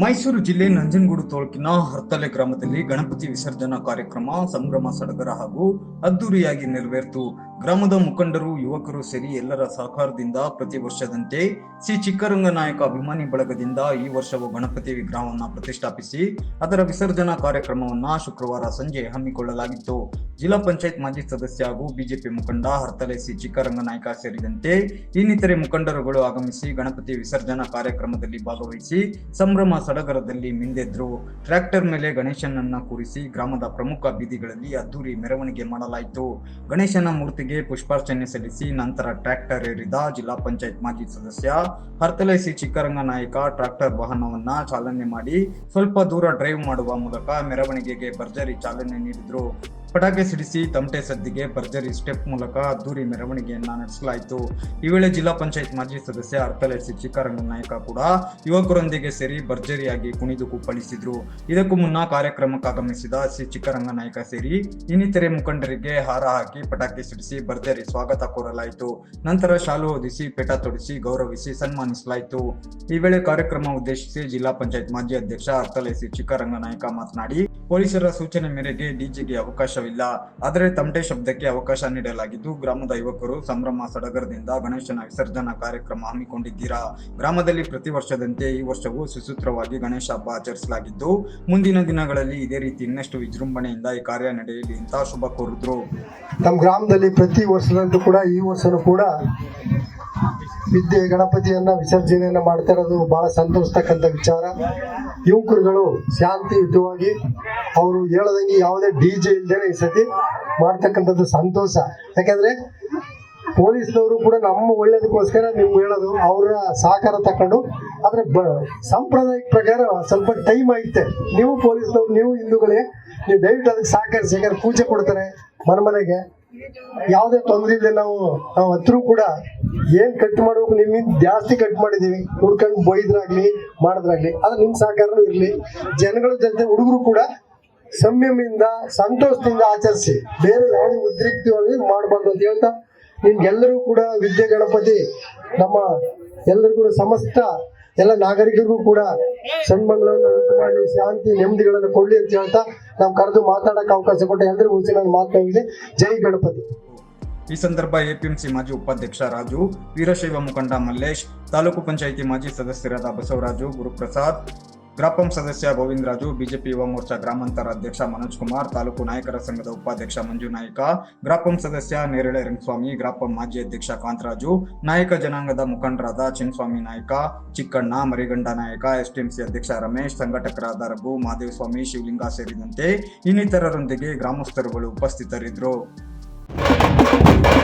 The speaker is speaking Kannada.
ಮೈಸೂರು ಜಿಲ್ಲೆ ನಂಜನಗೂಡು ತಾಲೂಕಿನ ಹರ್ತಲೆ ಗ್ರಾಮದಲ್ಲಿ ಗಣಪತಿ ವಿಸರ್ಜನಾ ಕಾರ್ಯಕ್ರಮ ಸಂಭ್ರಮ ಸಡಗರ ಹಾಗೂ ಅದ್ದೂರಿಯಾಗಿ ನೆರವೇರಿತು. ಗ್ರಾಮದ ಮುಖಂಡರು, ಯುವಕರು ಸೇರಿ ಎಲ್ಲರ ಸಹಕಾರದಿಂದ ಪ್ರತಿ ವರ್ಷದಂತೆ ಶ್ರೀ ಚಿಕ್ಕರಂಗ ನಾಯಕ ಅಭಿಮಾನಿ ಬಳಗದಿಂದ ಈ ವರ್ಷವೂ ಗಣಪತಿ ವಿಗ್ರಹವನ್ನು ಪ್ರತಿಷ್ಠಾಪಿಸಿ ಅದರ ವಿಸರ್ಜನಾ ಕಾರ್ಯಕ್ರಮವನ್ನ ಶುಕ್ರವಾರ ಸಂಜೆ ಹಮ್ಮಿಕೊಳ್ಳಲಾಗಿತ್ತು. ಜಿಲ್ಲಾ ಪಂಚಾಯತ್ ಮಾಜಿ ಸದಸ್ಯ ಹಾಗೂ ಬಿಜೆಪಿ ಮುಖಂಡ ಹರ್ತಲೆ ಸಿ ಚಿಕ್ಕರಂಗ ನಾಯಕ ಸೇರಿದಂತೆ ಇನ್ನಿತರೆ ಮುಖಂಡರುಗಳು ಆಗಮಿಸಿ ಗಣಪತಿ ವಿಸರ್ಜನಾ ಕಾರ್ಯಕ್ರಮದಲ್ಲಿ ಭಾಗವಹಿಸಿ ಸಂಭ್ರಮ ಸಡಗರದಲ್ಲಿ ಮಿಂದೆದ್ರು. ಟ್ರ್ಯಾಕ್ಟರ್ ಮೇಲೆ ಗಣೇಶನನ್ನ ಕೂರಿಸಿ ಗ್ರಾಮದ ಪ್ರಮುಖ ಬೀದಿಗಳಲ್ಲಿ ಅದ್ದೂರಿ ಮೆರವಣಿಗೆ ಮಾಡಲಾಯಿತು. ಗಣೇಶನ ಮೂರ್ತಿಗೆ ಪುಷ್ಪಾರ್ಚನೆ ಸಲ್ಲಿಸಿ ನಂತರ ಟ್ರ್ಯಾಕ್ಟರ್ ಏರಿದ ಜಿಲ್ಲಾ ಪಂಚಾಯತ್ ಮಾಜಿ ಸದಸ್ಯ ಹರ್ತಲೈಸಿ ಚಿಕ್ಕರಂಗ ನಾಯಕ ಟ್ರ್ಯಾಕ್ಟರ್ ವಾಹನವನ್ನ ಚಾಲನೆ ಮಾಡಿ ಸ್ವಲ್ಪ ದೂರ ಡ್ರೈವ್ ಮಾಡುವ ಮೂಲಕ ಮೆರವಣಿಗೆಗೆ ಭರ್ಜರಿ ಚಾಲನೆ ನೀಡಿದ್ರು. ಪಟಾಕಿ ಸಿಡಿಸಿ ತಮಟೆ ಸದ್ದಿಗೆ ಭರ್ಜರಿ ಸ್ಟೆಪ್ ಮೂಲಕ ಅದ್ದೂರಿ ಮೆರವಣಿಗೆಯನ್ನ ನಡೆಸಲಾಯಿತು. ಈ ವೇಳೆ ಜಿಲ್ಲಾ ಪಂಚಾಯತ್ ಮಾಜಿ ಸದಸ್ಯ ಅರ್ತಲೆ ಸಿ ಚಿಕ್ಕರಂಗ ನಾಯಕ ಕೂಡ ಯುವಕರೊಂದಿಗೆ ಸೇರಿ ಭರ್ಜರಿಯಾಗಿ ಕುಣಿದು ಕುಪ್ಪಳಿಸಿದ್ರು. ಇದಕ್ಕೂ ಮುನ್ನ ಕಾರ್ಯಕ್ರಮಕ್ಕಾಗಮಿಸಿದ ಸಿ ಚಿಕ್ಕರಂಗ ನಾಯಕ ಸೇರಿ ಇನ್ನಿತರೆ ಮುಖಂಡರಿಗೆ ಹಾರ ಹಾಕಿ ಪಟಾಕಿ ಸಿಡಿಸಿ ಭರ್ಜರಿ ಸ್ವಾಗತ ಕೋರಲಾಯಿತು. ನಂತರ ಶಾಲು ಹೊದಿಸಿ, ಪೆಟ ತೊಡಿಸಿ ಗೌರವಿಸಿ ಸನ್ಮಾನಿಸಲಾಯಿತು. ಈ ವೇಳೆ ಕಾರ್ಯಕ್ರಮ ಉದ್ದೇಶಿಸಿ ಜಿಲ್ಲಾ ಪಂಚಾಯತ್ ಮಾಜಿ ಅಧ್ಯಕ್ಷ ಅರ್ತಲೆ ಸಿ ಚಿಕ್ಕರಂಗ ನಾಯಕ ಮಾತನಾಡಿ, ಪೊಲೀಸರ ಸೂಚನೆ ಮೇರೆಗೆ ಡಿಜೆಗೆ ಅವಕಾಶವಿಲ್ಲ ಆದರೆ ತಮಟೆ ಶಬ್ದಕ್ಕೆ ಅವಕಾಶ ನೀಡಲಾಗಿದ್ದು, ಗ್ರಾಮದ ಯುವಕರು ಸಂಭ್ರಮ ಸಡಗರದಿಂದ ಗಣೇಶನ ವಿಸರ್ಜನಾ ಕಾರ್ಯಕ್ರಮ ಹಮ್ಮಿಕೊಂಡಿದ್ದೀರಾ? ಗ್ರಾಮದಲ್ಲಿ ಪ್ರತಿ ವರ್ಷದಂತೆ ಈ ವರ್ಷವೂ ಸುಸೂತ್ರವಾಗಿ ಗಣೇಶ ಹಬ್ಬ ಆಚರಿಸಲಾಗಿದ್ದು, ಮುಂದಿನ ದಿನಗಳಲ್ಲಿ ಇದೇ ರೀತಿ ಇನ್ನಷ್ಟು ವಿಜೃಂಭಣೆಯಿಂದ ಈ ಕಾರ್ಯ ನಡೆಯಲಿ ಅಂತ ಶುಭ ಕೋರಿದ್ರು. ನಮ್ಮ ಗ್ರಾಮದಲ್ಲಿ ಪ್ರತಿ ವರ್ಷದಂತೂ ಕೂಡ ಈ ವರ್ಷನೂ ಕೂಡ ವಿದ್ಯೆ, ಗಣಪತಿಯನ್ನ ವಿಸರ್ಜನೆಯನ್ನ ಮಾಡ್ತಾ ಇರೋದು ಬಹಳ ಸಂತೋಷತಕ್ಕಂಥ ವಿಚಾರ. ಯುವಕರುಗಳು ಶಾಂತಿಯುತವಾಗಿ ಅವರು ಹೇಳದಂಗೆ ಯಾವುದೇ ಡಿ ಜೆ ಇಲ್ದೇನೆ ಈ ಸತಿ ಮಾಡ್ತಕ್ಕಂಥದ್ದು ಸಂತೋಷ. ಯಾಕಂದ್ರೆ ಪೊಲೀಸ್ನವರು ಕೂಡ ನಮ್ಮ ಒಳ್ಳೇದಕ್ಕೋಸ್ಕರ ನೀವು ಹೇಳೋದು, ಅವರ ಸಹಕಾರ ತಕೊಂಡು, ಆದರೆ ಬ, ಸಾಂಪ್ರದಾಯಿಕ ಪ್ರಕಾರ ಸ್ವಲ್ಪ ಟೈಮ್ ಐತೆ ನೀವು ಪೊಲೀಸ್ನವ್ರು, ನೀವು ಹಿಂದೂಗಳೇ, ನೀವು ದಯವಿಟ್ಟು ಅದಕ್ಕೆ ಸಹಕರಿಸಿ. ಯಾಕಂದ್ರೆ ಪೂಜೆ ಕೊಡ್ತಾರೆ ಮನೆ ಮನೆಗೆ. ಯಾವುದೇ ತೊಂದರೆ ಇಲ್ಲದೆ ನಾವು ನಾವು ಹತ್ರ ಕೂಡ ಏನ್ ಕಟ್ ಮಾಡ್ಬೇಕು ನಿಮ್ಮಿಂದ ಜಾಸ್ತಿ ಕಟ್ ಮಾಡಿದೀವಿ. ಹುಡ್ಕೊಂಡು ಬೈದ್ರಾಗ್ಲಿ, ಮಾಡಿದ್ರಾಗ್ಲಿ. ಆದ್ರೆ ನಿಮ್ ಸಹಕಾರನೂ ಇರ್ಲಿ. ಜನಗಳ ಜೊತೆ ಹುಡುಗರು ಕೂಡ ಸಂಯಮದಿಂದ ಸಂತೋಷದಿಂದ ಆಚರಿಸಿ. ಬೇರೆ ಯಾವುದೇ ಉದ್ರಿಕ್ತವಾಗಿ ಮಾಡಬಾರ್ದು ಅಂತ ಹೇಳ್ತಾ, ನಿಮ್ಗೆಲ್ಲರೂ ಕೂಡ ವಿದ್ಯೆ ಗಣಪತಿ, ನಮ್ಮ ಎಲ್ಲರೂ ಕೂಡ ಸಮಸ್ತ ಎಲ್ಲ ನಾಗರಿಕರಿಗೂ ಕೂಡ ಸಣ್ಣ ಮಾಡಿ, ಶಾಂತಿ, ನೆಮ್ಮದಿಗಳನ್ನು ಕೊಡ್ಲಿ ಅಂತ ಹೇಳ್ತಾ, ನಾವು ಕರೆದು ಮಾತಾಡಕ್ಕೆ ಅವಕಾಶ ಕೊಟ್ಟ ಎಲ್ಲರಿಗೂ ನಾನು ಮಾತನಾಡಿದೆ ಜೈ ಗಣಪತಿ. ಈ ಸಂದರ್ಭ ಎಪಿಎಂಸಿ ಮಾಜಿ ಉಪಾಧ್ಯಕ್ಷ ರಾಜು, ವೀರಶೈವ ಮುಖಂಡ ಮಲ್ಲೇಶ್, ತಾಲೂಕು ಪಂಚಾಯಿತಿ ಮಾಜಿ ಸದಸ್ಯರಾದ ಬಸವರಾಜು, ಗುರುಪ್ರಸಾದ್, ಗ್ರಾಪಂ ಸದಸ್ಯ ಗೋವಿಂದರಾಜು ಬಿಜೆಪಿ ಯುವ ಮೋರ್ಚಾ ಗ್ರಾಮಾಂತರ ಅಧ್ಯಕ್ಷ ಮನೋಜ್ ಕುಮಾರ್, ತಾಲೂಕು ನಾಯಕರ ಸಂಘದ ಉಪಾಧ್ಯಕ್ಷ ಮಂಜು ನಾಯ್ಕ, ಗ್ರಾಪಂ ಸದಸ್ಯ ನೇರಳೆ ರಂಗಸ್ವಾಮಿ, ಗ್ರಾಪಂ ಮಾಜಿ ಅಧ್ಯಕ್ಷ ಕಾಂತರಾಜು, ನಾಯಕ ಜನಾಂಗದ ಮುಖಂಡರಾದ ಚಿನ್ಸ್ವಾಮಿ ನಾಯಕ, ಚಿಕ್ಕಣ್ಣ ಮರಿಗಂಡ ನಾಯಕ, ಎಸ್ಟಿಎಂಸಿ ಅಧ್ಯಕ್ಷ ರಮೇಶ್, ಸಂಘಟಕರಾದ ರಘು ಮಾದೇವಸ್ವಾಮಿ ಶಿವಲಿಂಗ ಸೇರಿದಂತೆ ಇನ್ನಿತರರೊಂದಿಗೆ ಗ್ರಾಮಸ್ಥರುಗಳು ಉಪಸ್ಥಿತರಿದ್ದರು. フフフフ。